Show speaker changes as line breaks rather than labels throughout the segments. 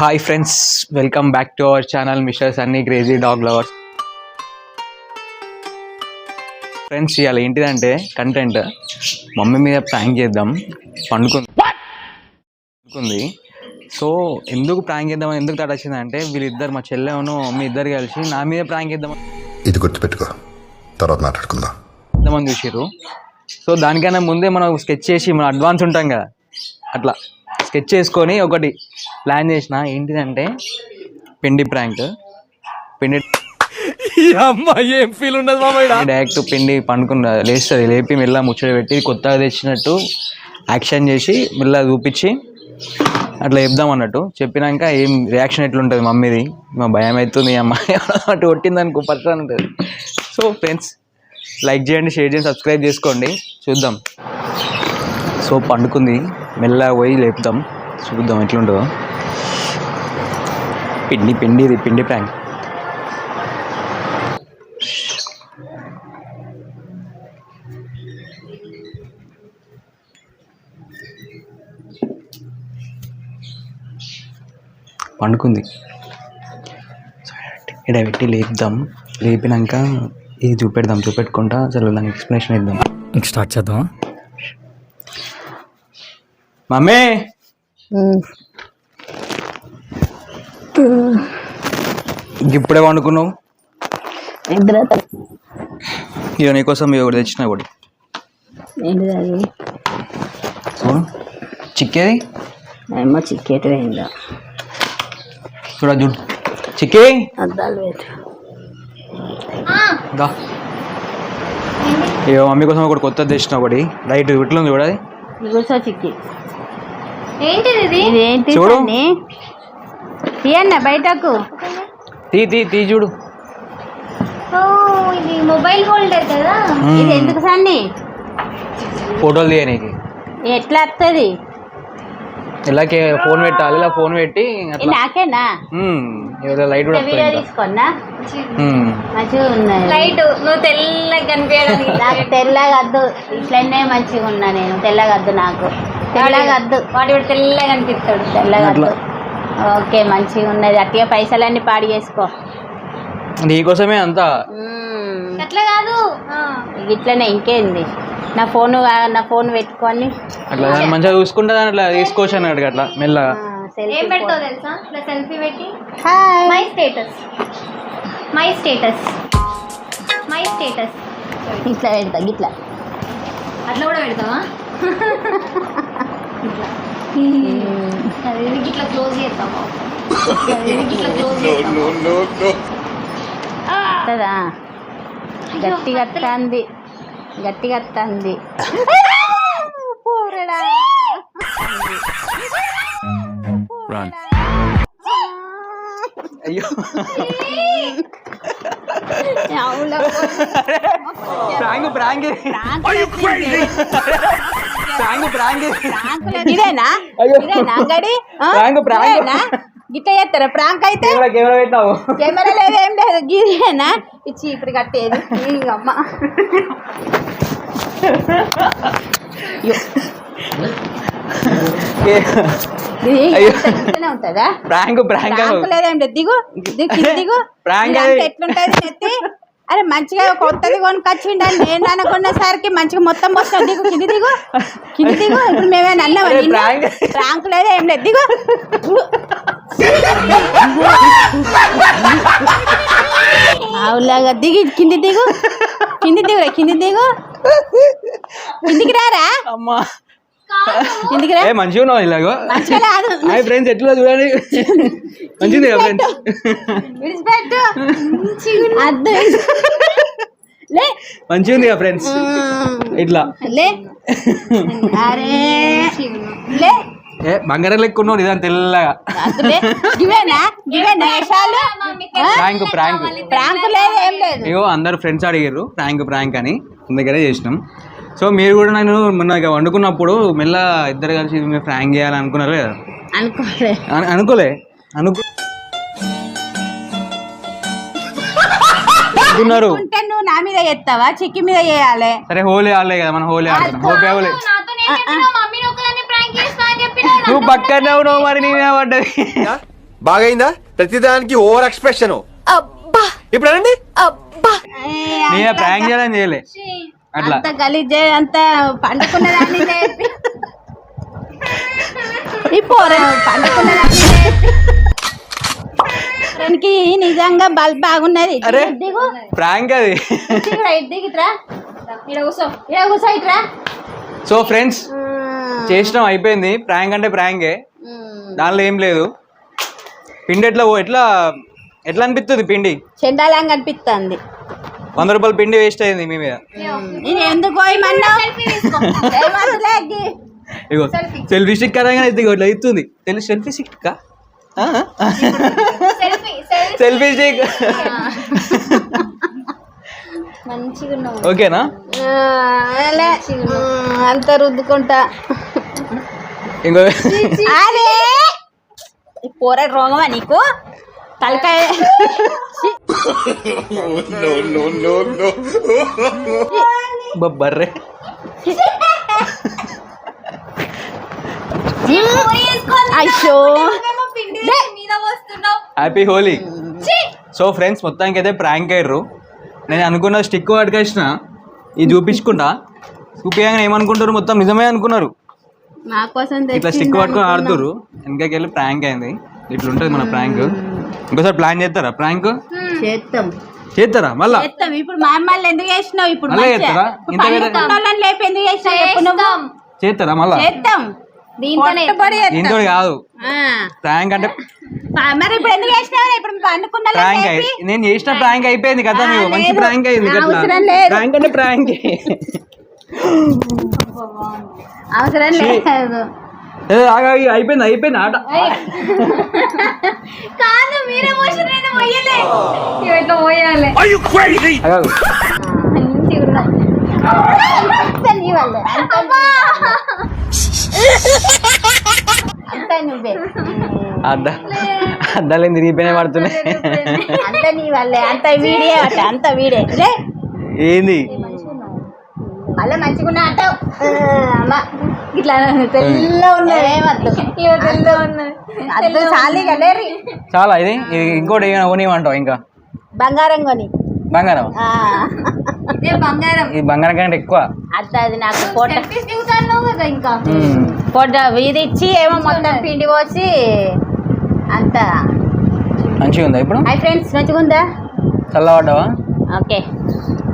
Hi friends welcome back to our channel mister Sunny crazy dog lovers. Friends ఇవాళ ఏంటిదంటే content. Mummy మీద prank చేద్దాం పండుకుంది. పండుకుంది. So ఎందుకు prank చేద్దామని ఎందుకు తట వచ్చిందంటే వీళ్ళిద్దరు మా చెల్లెను మమ్మీ ఇద్దరు కలిసి నా మీద ప్రాంక్ చేద్దామని
ఇది గుర్తుపెట్టుకో. తర్వాత మాట్లాడుకుందాం.
చేద్దామని చూసిర్రు. సో దానికన్నా ముందే మనం స్కెచ్ చేసి మనం అడ్వాన్స్ ఉంటాం కదా. అట్లా. స్కెచ్ చేసుకొని ఒకటి ప్లాన్ చేసిన ఏంటిదంటే పిండి ప్రాంక్. పిండి
ఏం ఫీల్ ఉండదు
డైరెక్ట్ పిండి పండుకున్న లేస్తుంది లేపి మెల్ల ముచ్చట పెట్టి కొత్తగా తెచ్చినట్టు యాక్షన్ చేసి మెల్ల చూపించి అట్లా చెప్దాం అన్నట్టు. చెప్పినాక ఏం రియాక్షన్ ఎట్లుంటుంది మమ్మీది? మా భయం అవుతుంది అమ్మాయి అటు కొట్టింది అనుకో పర్సన్ ఉంటుంది. సో ఫ్రెండ్స్ లైక్ చేయండి షేర్ చేయండి సబ్స్క్రైబ్ చేసుకోండి. చూద్దాం. సో పండుకుంది. మెల్లగా పోయి లేపుదాం. చూద్దాం ఎట్లుంటుందో. పిండి పిండి ఇది పిండి ప్రాంక్ పండుకుంది. ఇక్కడ పెట్టి లేపుదాం. లేపినాక ఇది చూపెడదాం. చూపెట్టుకుంటా అసలు దానికి ఎక్స్ప్లెనేషన్ ఇద్దాం
స్టార్ట్ చేద్దాం
మమ్మీ. ఇప్పుడే వండుకున్నావు? ఇక నీకోసం ఇవి ఒకటి తెచ్చిన ఒకటి. చూడు చిక్కేది?
ఏమో చిక్కేటి
చూడ చూడు. చిక్కే?
అద్దాలు
దా. ఇక మమ్మీ కోసం ఒకటి కొత్తది తెచ్చిన ఒకటి. లైట్ ఇట్లా ఉంది
కూర్చో చిక్కి.
ఏంటిది ఇది?
ఇదేంటి
చూడు.
సన్ని? తీయన్న బయటకు.
తీ తీ తీ చూడు.
ఓ ఇది మొబైల్ హోల్డర్ కదా?
ఇది ఎందుకు సన్ని?
ఫోటోలు తీయనీకి
ఎట్లా వస్తుంది
ఇలాగే ఫోన్ పెట్టాలి ఇలా ఫోన్ పెట్టి
ఇది
అట్లా
నాకేనా?
మ్మ్. లైట్ కూడా
వీడియో
వస్తుంది ఇంకా.
తీసుకున్నా
మ్మ్.
మంచిగా ఉన్నాయి.
లైట్ నువ్వు తెల్లగా కనిపించడానికి
నాకు తెల్లగా వద్దు. ఇట్లనే మంచిగా ఉన్నా నేను. తెల్లగా వద్దు నాకు. తెల్లగా వద్దు
వాటి కూడా తెల్లగా కనిపిస్తాడు
తెల్లగా
అట్లా.
వద్దు ఓకే మంచిగా ఉన్నది. అట్టిగా పైసలన్నీ పాడు చేసుకో.
నీకోసమే అంతా.
అట్లా కాదు. ఆ.
ఇట్లనే ఇంకేంది? నా ఫోన్ నా ఫోన్ పెట్టుకొని.
అట్లా మంచిగా చూసుకుంటే అట్లా తీసుకోవచ్చు అన్నట్టు అట్లా మెల్లగా.
ఏం పెడతావు తెలుసా? ఇట్లా సెల్ఫీ పెట్టి.
Hi
my status my status my status
ఇట్లా పెడతా ఇట్లా
అట్లా కూడా పెడతావా? ఇట్లా అది ఇట్లా క్లోజ్ ఇది ఇట్లా క్లోజ్
వస్తుందా గట్టిగా వస్తుంది గట్టిగా వస్తుంది పోరడా
అయ్యో
అవులో.
ప్రాంక్ ప్రాంక్
ఇదేనా. ఇదేనా అంగడి ఆ?
Prank, prank.
ఇదేనా? గిట్ట చేస్తారా? ప్రాంక్ అయితే?
కెమెరా కెమెరా పెట్టావు
కెమెరా లేదు ఏం లేదు. గిదేనా? ఇచ్చి ఇప్పుడు కట్టేది. ఈ అమ్మ ఇది
అయ్యో.
ఇట్లనే ఉంటుందా?
ప్రాంక్ ప్రాంక్
ప్రాంక్ లేదేం లేదు. దిగు. దిగు.
ప్రాంక్.
ఎట్లుంటది నెత్తి అరే మంచిగా కొత్తది కొనుకొచ్చిండని నేను అనుకున్నసరికి మంచిగా మొత్తం వస్తాం దిగు కింది దిగు. కింది దిగు. ఇప్పుడు మేమేనా నిన్ను?
ప్రాంక్.
ప్రాంక్ లేదు ఏం లేదు. దిగు. అవులాగా దిగి కింది దిగు. కింది దిగురా కింది దిగు. కిందికి రారా?
అమ్మా. ఏ మంచిగా ఉన్నావు ఇలాగో? హాయ్ ఫ్రెండ్స్ ఎట్లా చూడండి. మంచిది కదా ఫ్రెండ్స్?
విడిచిపెట్టు. అద్దు లే.
మంచిగా ఉంది కదా ఫ్రెండ్స్? ఇట్లా.
లే. అరే. లే.
ఏ బంగారం లెక్క ఉన్నావు ఇదంతా తెల్లగా. ప్రాంక్ ప్రాంక్
ప్రాంక్ లేదు ఏం లేదు.
అందరు ఫ్రెండ్స్ అడిగారు ప్రాంక్ ప్రాంక్ అని. అందుకనే చేసినాం. సో మీరు కూడా నన్ను మొన్న ఇక వండుకున్నప్పుడు మెల్ల ఇద్దరు కలిసి మీరు ప్రాంక్ చేయాలని అనుకున్నారు కదా?
అనుకోలే.
అను- అనుకోలే. అనుకు అనుకున్నారు.
ఉంటే నువ్వు నా మీద ఎత్తావా చిక్కి మీద చేయాలి.
సరే హోలీ ఆడలే కదా మనం హోలీ ఆడుతున్నాం హోలీ. హోలీ
నాతో నేను చెప్పినా మమ్మీని ఒకదాన్ని ప్రాంక్ చేస్తా అని చెప్పినా
నువ్వు పక్కనే ఉన్నావు మరి నేనే పడ్డది.
బాగైందా? ప్రతిదానికి ఓవర్ ఎక్స్ప్రెషన్ ఇప్పుడు అనండి.
నేను ప్రాంక్ చేయాలని చేయలే.
అంత గలీజ్ అంత పండుకున్న దాన్ని. ఈ పోరే పండుకున్న పోరానికి నిజంగా బల్బ్ బాగున్నది.
అరే. ప్రాంక్ అది.
ఇక్కడ ఇక్కడ ఇటురా
సో ఫ్రెండ్స్ చేసినాం అయిపోయింది. ప్రాంక్ అంటే ప్రాంకే. దానిలో ఏం లేదు. పిండి ఎట్లా ఎట్లా ఎట్లా అనిపిస్తుంది పిండి?
చెండాలంగా అనిపిస్తుంది
వంద రూపాయలు పిండి వేస్ట్ అయింది మీ మీద.
ఎందుకు
ఇగో సెల్ఫీ స్టిక్ అనగానే ఇగో ఇట్లా ఇస్తుంది తెలుసు selfie stick
selfie
selfie stick
మంచిగా ఉన్నావు
ఓకేనా?
అంత రుద్దుకుంటా.
ఇంకో
అరే! ఈ పోర రోగమా నీకు? తలకాయ.
బొబ్బర్రే.
అయ్యో.
హ్యాపీ హోలీ సో ఫ్రెండ్స్ మొత్తానికి అయితే ప్రాంక్ అయ్యారు నేను అనుకున్న స్టిక్ పట్టుకొచ్చిన ఇది చూపించుకుంటా. చూపించగానే ఏమనుకుంటారు? మొత్తం నిజమే అనుకున్నారు.
నా కోసం
ఇట్లా స్టిక్ పట్టుకొని ఆడుతురు వెనకకి వెళ్ళి ప్రాంక్ అయింది. ఇట్లా ఉంటుంది మన ప్రాంక్. ఇంకోసారి ప్లాన్ చేస్తారా ప్రాంక్?
చేస్తాం
చేస్తారా మళ్ళా?
చేస్తాం ఇప్పుడు మా అమ్మాయిలు ఎందుకు చేసినావు? ఇప్పుడు
మళ్ళా? చేస్తారా? ఇంత
లేపి ఎందుకు చేసినావు? చెప్పు నువ్వు.
చేస్తాం.
చేస్తారా మళ్ళా?
చేస్తాం
దీంతోనే
పొట్టబడి చేస్తాం.
దీంతో కాదు.
ఆ.
ప్రాంక్ అంటే
పా- మరి ఇప్పుడు ఎందుకు చేసినావు? ఇప్పుడు
ప్రాంక్ నేను చేసిన ప్రాంక్ అయిపోయింది కదా మీరు మంచి
లేదు.
ప్రాంక్ అయింది
ఆ,
కదా.
అవసరం లేదు.
ప్రాంక్ అంటే ప్రాంక్.
అవసరం లేదు.
అయిపోయింది అయిపోయింది ఆట.
కాదు మీరే మోషన్ నేను మొయ్యలే ఇట్లా
అద్ద. అద్దాలు తిరిగిపోయినాయి పడుతున్నాయి.
అంత నీ వల్లే. అంత వీడే అట అంత వీడే.
ఏంది?
మళ్ళీ మంచిగా అంటావు అమ్మ. ఇట్లా తెల్ల ఉన్నది. అద్దు
చాలా ఇది ఇది ఇంకోటి కొనివ్వమంటావు ఇంకా?
బంగారం కొని.
బంగారం.
ఇదే బంగారం.
ఈ బంగారం కంటే ఎక్కువ?
అత్త అది నాకు
కదా ఇంకా.
ఫోటో ఇది ఇచ్చి ఏమో మొత్తం పిండి పోసి అంత.
మంచిగా ఉందా ఇప్పుడు?
హాయ్ ఫ్రెండ్స్ మంచిగా ఉందా
చల్లబడ్డావా?
ఓకే.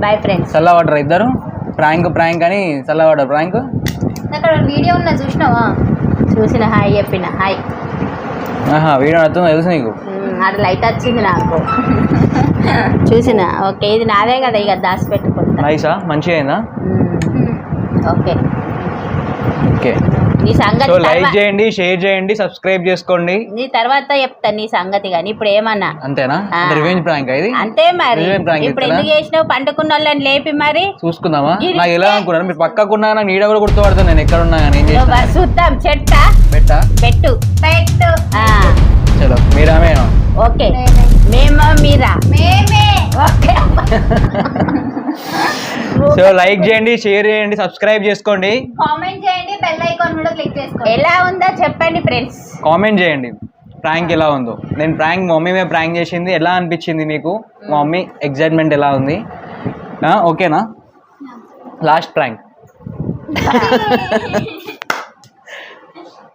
బాయ్ ఫ్రెండ్స్
చల్లబడ్డరా ఇద్దరు? ప్రాంక్ ప్రాంక్ అని చల్లబడ్డా ప్రాంక్?
అక్కడ వీడియో ఉన్నా చూసినావా?
చూసిన హాయ్ చెప్పిన హాయ్.
ఆహా వీడియో అర్థం తెలుసు నీకు?
అది లైట్ వచ్చింది నాకు. చూసిన ఓకే ఇది నాదే కదా ఇక దాచి పెట్టుకుంటా
నైసా మంచిగా అయిందా?
ఓకే.
ఓకే.
నీ సంగతి
లైక్ చేయండి షేర్ చేయండి సబ్స్క్రైబ్ చేసుకోండి.
నీ తర్వాత చెప్తా నీ సంగతి కానీ ఇప్పుడు ఏమన్నా?
అంతేనా. రివెంజ్ ప్రాంక్ ఇది?
అంతే మరి. ఇప్పుడు? ఎందుకు చేసినావు? పండుకున్న వాళ్ళని లేపి మరి.
చూసుకుందామా? నాకు ఎలా అనుకున్నాను? మీరు పక్కకున్నా నాకు నీడ కూడా గుర్తుపడతాను నేను ఎక్కడ ఉన్నా కానీ.
చూద్దాం. చెట్ట
పెట్టా?
పెట్టు. పెట్టు. ఆ,
చలో మీరామే
ఓకే. మేమా మీరా?
మేమే.
ఓకే.
సో లైక్ చేయండి షేర్ చేయండి సబ్స్క్రైబ్ చేసుకోండి.
కామెంట్ చేయండి బెల్ ఐకాన్ కూడా క్లిక్ చేసుకోండి.
ఎలా ఉందో చెప్పండి ఫ్రెండ్స్
కామెంట్ చేయండి. ప్రాంక్ ఎలా ఉందో. నేను ప్రాంక్ మమ్మీ మీద ప్రాంక్ చేసింది ఎలా అనిపించింది మీకు? మా మమ్మీ ఎగ్జైట్మెంట్ ఎలా ఉంది? ఓకేనా లాస్ట్ ప్రాంక్